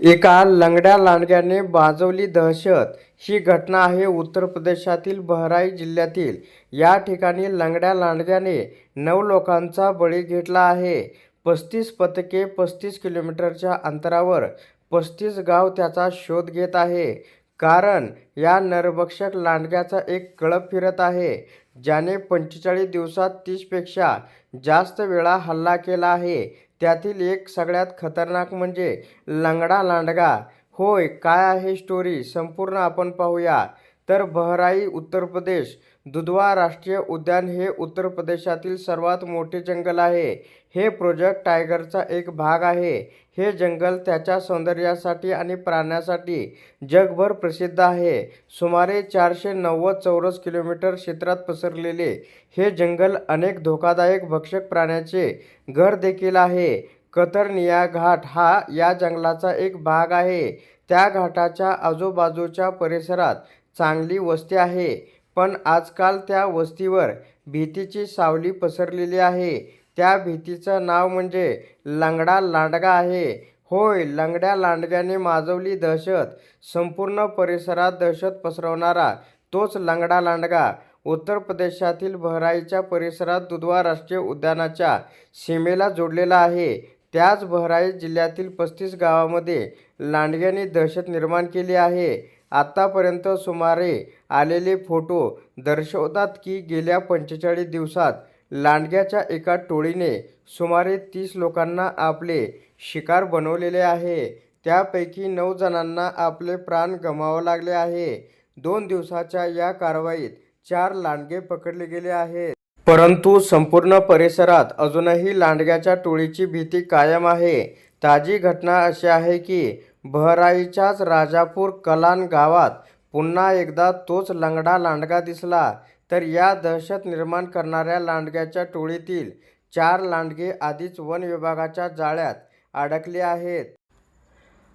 एका लंगड्या लांडग्याने भाजवली दहशत. ही घटना आहे उत्तर प्रदेशातील बहराईच जिल्ह्यातील. या ठिकाणी लंगड्या लांडग्याने नऊ लोकांचा बळी घेतला आहे. पस्तीस पथके पस्तीस किलोमीटरच्या अंतरावर पस्तीस गाव त्याचा शोध घेत आहे. कारण या नरभक्षक लांडग्याचा एक कळप फिरत आहे ज्याने पंचेचाळीस दिवसात तीसपेक्षा जास्त वेळा हल्ला केला आहे. त्यातील एक सगळ्यात खतरनाक म्हणजे लंगडा लांडगा. होय काय आहे स्टोरी संपूर्ण आपण पाहूया. तर बहराई उत्तर प्रदेश. दुधवा राष्ट्रीय उद्यान हे उत्तर प्रदेशातील सर्वात मोठे जंगल आहे. हे प्रोजेक्ट टायगरचा एक भाग आहे. हे जंगल त्याच्या सौंदर्यासाठी आणि प्राण्यासाठी जगभर प्रसिद्ध आहे. सुमारे चारशे नव्वद चौरस किलोमीटर क्षेत्रात पसरलेले हे जंगल अनेक धोकादायक भक्षक प्राण्याचे घर देखील आहे. कतरनिया घाट हा या जंगलाचा एक भाग आहे. त्या घाटाच्या आजूबाजूच्या परिसरात चांगली वस्ती आहे. पण आजकाल त्या वस्तीवर भीतीची सावली पसरलेली आहे. त्या भीतीचं नाव म्हणजे लंगडा लांडगा आहे. होय लंगड्या लांडग्याने माजवली दहशत. संपूर्ण परिसरात दहशत पसरवणारा तोच लंगडा लांडगा. उत्तर प्रदेशातील बहराईच्या परिसरात दुधवा राष्ट्रीय उद्यानाच्या सीमेला जोडलेला आहे. त्याच बहराई जिल्ह्यातील पस्तीस गावामध्ये लांडग्याने दहशत निर्माण केली आहे. आत्तापर्यंत सुमारे आलेले फोटो दर्शवतात की गेल्या पंचेचाळीस दिवसात लांडग्याच्या एका टोळीने सुमारे तीस लोकांना आपले शिकार बनवलेले आहे. त्यापैकी नऊ जणांना आपले प्राण गमावे लागले आहे. दोन दिवसाच्या या कारवाईत चार लांडगे पकडले गेले आहेत. परंतु संपूर्ण परिसरात अजूनही लांडग्याच्या टोळीची भीती कायम आहे. ताजी घटना अशी आहे की बहराईच्याच राजापूर कलान गावात पुन्हा एकदा तोच लंगडा लांडगा दिसला. तर या दहशत निर्माण करणाऱ्या लांडग्याच्या टोळीतील चार लांडगे आधीच वन विभागाच्या जाळ्यात अडकले आहेत.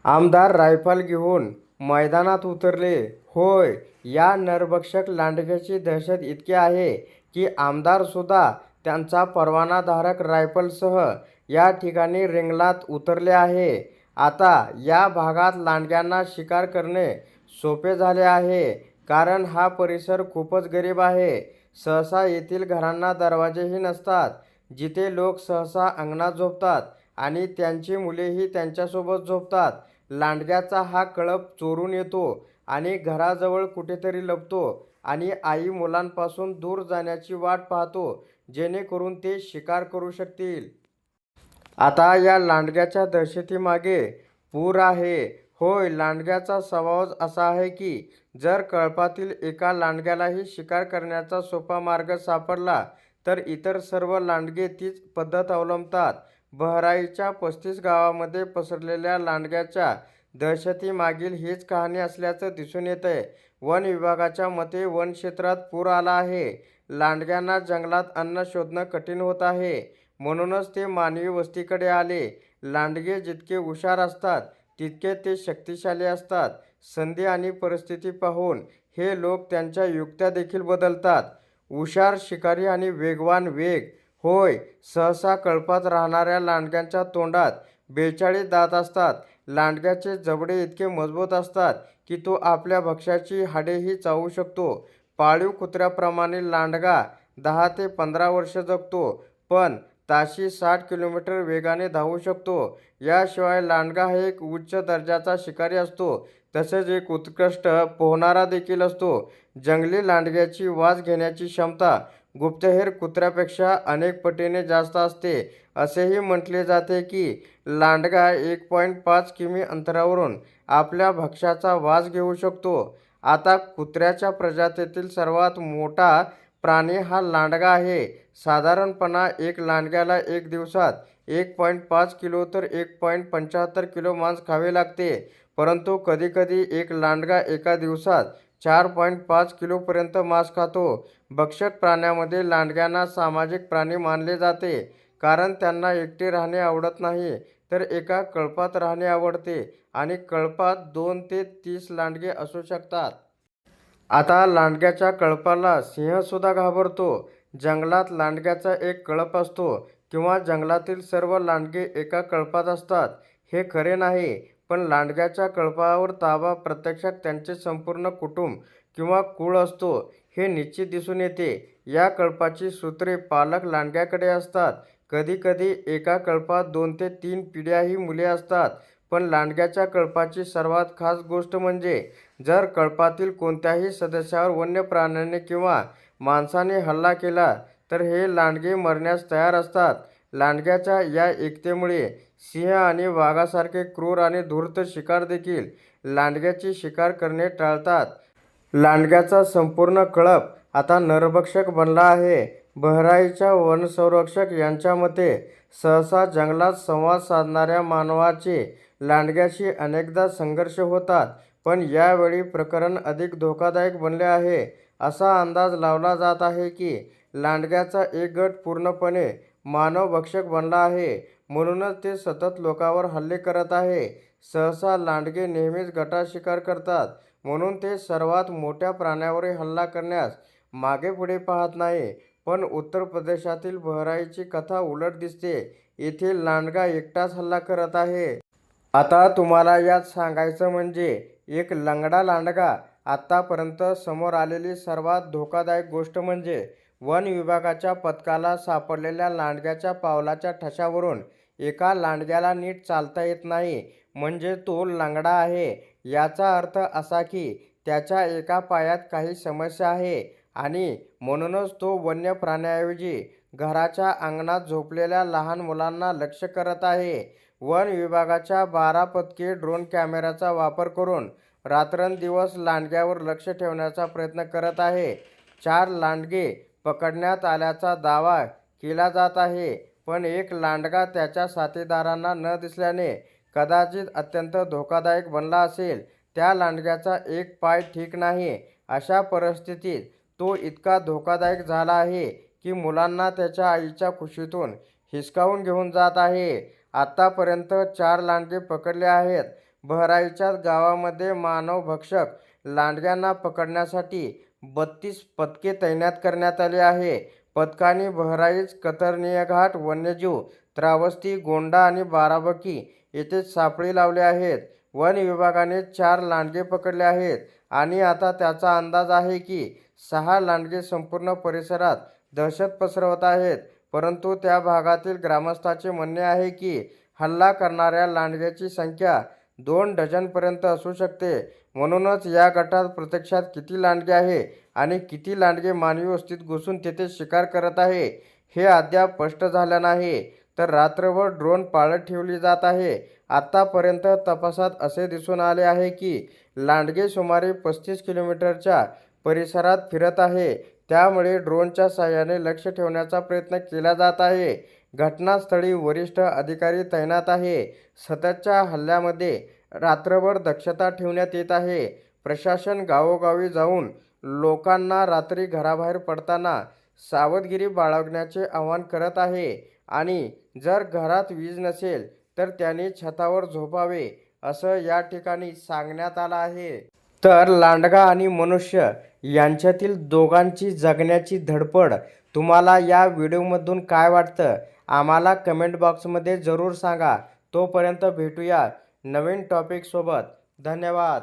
आमदार रायफल घेऊन मैदानात उतरले. होय या नरभक्षक लांडग्याची दहशत इतकी आहे की आमदारसुद्धा त्यांचा परवानाधारक रायफलसह या ठिकाणी रिंगणात उतरले आहे. आता या भागात लांडग्यांना शिकार करणे सोपे झाले आहे कारण हा परिसर खूपच गरीब आहे. सहसा येथील घरांना दरवाजेही नसतात जिथे लोक सहसा अंगणात झोपतात आणि त्यांची मुलेही त्यांच्यासोबत झोपतात. लांडग्याचा हा कळप चोरून येतो आणि घराजवळ कुठेतरी लपतो आणि आई मुलांपासून दूर जाण्याची वाट पाहतो जेणेकरून ते शिकार करू शकतील. आता या लांडग्याच्या दहशतीमागे पूर आहे. होय लांडग्याचा स्वभावच असा आहे की जर कळपातील एका लांडग्यालाही शिकार करण्याचा सोपा मार्ग सापडला तर इतर सर्व लांडगे तीच पद्धत अवलंबतात. बहराईच्या पस्तीस गावामध्ये पसरलेल्या लांडग्याच्या दहशतीमागील हीच कहाणी असल्याचं दिसून येतंय. वन विभागाच्या मते वन क्षेत्रात पूर आला आहे. लांडग्यांना जंगलात अन्न शोधणं कठीण होत आहे. म्हणूनच ते मानवी वस्तीकडे आले. लांडगे जितके हुशार असतात तितके ते शक्तिशाली असतात. संधी आणि परिस्थिती पाहून हे लोक त्यांच्या युक्त्या देखील बदलतात. हुशार शिकारी आणि वेगवान वेग. होय सहसा कळपात राहणाऱ्या लांडग्यांच्या तोंडात बेचाळीस दात असतात. लांडग्याचे जबडे इतके मजबूत असतात की तो आपल्या भक्ष्याची हाडेही चावू शकतो. पाळीव कुत्र्याप्रमाणे लांडगा दहा ते पंधरा वर्ष जगतो. पण ताशी साठ किलोमीटर वेगाने धावू शकतो. याशिवाय लांडगा हा एक उच्च दर्जाचा शिकारी असतो. तसेच एक उत्कृष्ट पोहणारा देखील असतो. जंगली लांडग्याची वास घेण्याची क्षमता गुप्तहेर कुत्र्यापेक्षा अनेक पटीने जास्त असते. असेही म्हटले जाते की लांडगा एक पॉईंट पाच किमी अंतरावरून आपल्या भक्ष्याचा वास घेऊ शकतो. आता कुत्र्याच्या प्रजातीतील सर्वात मोठा प्राणी हा लांडगा आहे. साधारणपणा एक लांडग्याला एक दिवसात एक पॉईंट पाच किलो तर एक पॉईंट पंच्याहत्तर किलो मांस खावे लागते. परंतु कधीकधी एक लांडगा एका दिवसात चार पॉईंट पाच किलोपर्यंत मांस खातो. भक्षक प्राण्यामध्ये लांडग्यांना सामाजिक प्राणी मानले जाते. कारण त्यांना एकटे राहणे आवडत नाही तर एका कळपात राहणे आवडते आणि कळपात दोन ते तीस लांडगे असू शकतात. आता लांडग्याच्या कळपाला सिंहसुद्धा घाबरतो. जंगलात लांडग्याचा एक कळप असतो किंवा जंगलातील सर्व लांडगे एका कळपात असतात. हे खरे नाही पण लांडग्याच्या कळपावर ताबा प्रत्यक्षात त्यांचे संपूर्ण कुटुंब किंवा कुळ असतो. हे निश्चित दिसून येते. या कळपाची सूत्रे पालक लांडग्याकडे असतात. कधीकधी एका कळपात दोन ते तीन पिढ्याही मुले असतात. पण लांडग्याच्या कळपाची सर्वात खास गोष्ट म्हणजे जर कळपातील कोणत्याही सदस्यावर वन्य प्राण्याने किंवा माणसाने हल्ला केला तर हे लांडगे मरण्यास तयार असतात. लांडग्याच्या या एकतेमुळे सिंह आणि वाघासारखे क्रूर आणि धूर्त शिकार देखील लांडग्याची शिकार करणे टाळतात. लांडग्याचा संपूर्ण कळप आता नरभक्षक बनला आहे. बहराईच्या वनसंरक्षक यांच्या मते सहसा जंगलात संवाद साधणाऱ्या मानवाचे लांडग्याशी अनेकदा संघर्ष होतात पण यावेळी प्रकरण अधिक धोकादायक बनले आहे. असा अंदाज लावला जात आहे की लांडग्याचा एक गट पूर्णपणे मानवभक्षक बनला आहे. म्हणूनच ते सतत लोकांवर हल्ले करत आहे. सहसा लांडगे नेहमीच गटात शिकार करतात म्हणून ते सर्वात मोठ्या प्राण्यावरही हल्ला करण्यास मागे पुढे पाहत नाही. पण उत्तर प्रदेशातील बहराईची कथा उलट दिसते. येथे लांडगा एकटाच हल्ला करत आहे. आता तुम्हाला यात सांगायचं म्हणजे एक लंगडा लांडगा आत्तापर्यंत समोर आलेली सर्वात धोकादायक गोष्ट म्हणजे वन विभागाच्या पथकाला सापडलेल्या लांडग्याच्या पावलाच्या ठशावरून एका लांडग्याला नीट चालता येत नाही. म्हणजे तो लंगडा आहे. याचा अर्थ असा की त्याच्या एका पायात काही समस्या आहे आणि म्हणूनच तो वन्य प्राण्याऐवजी घराच्या अंगणात झोपलेल्या लहान मुलांना लक्ष्य करत आहे. वन विभागाच्या बारा पथके ड्रोन कॅमेऱ्याचा वापर करून रात्रंदिवस लांडग्यावर लक्ष ठेवण्याचा प्रयत्न करत आहे. चार लांडगे पकडण्यात आल्याचा दावा केला जात आहे पण एक लांडगा त्याच्या साथीदारांना न दिसल्याने कदाचित अत्यंत धोकादायक बनला असेल. त्या लांडग्याचा एक पाय ठीक नाही. अशा परिस्थितीत तो इतका धोकादायक झाला आहे की मुलांना त्याच्या आईच्या खुशीतून हिसकावून घेऊन जात आहे. आत्तापर्यंत चार लांडगे पकडले आहेत. बहराईच्या गावामध्ये मानवभक्षक लांडग्यांना पकडण्यासाठी बत्तीस पथके तैनात करण्यात आली आहे. पथकांनी बहराईच कतरनीय घाट वन्यजीव त्रावस्ती गोंडा आणि बाराबकी येथे सापळी लावले आहेत. वन विभागाने चार लांडगे पकडले आहेत आणि आता त्याचा अंदाज आहे की सहा लांडगे संपूर्ण परिसरात दहशत पसरवत आहेत. परंतु त्या भागातील ग्रामस्थाचे म्हणणे आहे की हल्ला करणाऱ्या लांडग्याची संख्या दोन डझनपर्यंत असू शकते. म्हणूनच या गटात प्रत्यक्षात किती लांडगे आहे आणि किती लांडगे मानवी वस्तीत घुसून तेथे शिकार करत आहे हे अद्याप स्पष्ट झालं नाही. तर रात्रभर ड्रोन पाळत ठेवली जात आहे. आत्तापर्यंत तपासात असे दिसून आले आहे की लांडगे सुमारे पस्तीस किलोमीटरच्या परिसरात फिरत आहे. त्यामुळे ड्रोनच्या सहाय्याने लक्ष ठेवण्याचा प्रयत्न केला जात आहे. घटनास्थळी वरिष्ठ अधिकारी तैनात आहे. सततच्या हल्ल्यामध्ये रात्रभर दक्षता ठेवण्यात येत आहे. प्रशासन गावोगावी जाऊन लोकांना रात्री घराबाहेर पडताना सावधगिरी बाळगण्याचे आवाहन करत आहे आणि जर घरात वीज नसेल तर त्यांनी छतावर झोपावे असं या ठिकाणी सांगण्यात आलं आहे. तर लांडगा आणि मनुष्य यांच्यातील दोघांची जगण्याची धडपड तुम्हाला या व्हिडिओमधून काय वाटतं? आम्हाला कमेंट बॉक्समध्ये जरूर सांगा. तोपर्यंत भेटूया नवीन टॉपिकसोबत धन्यवाद.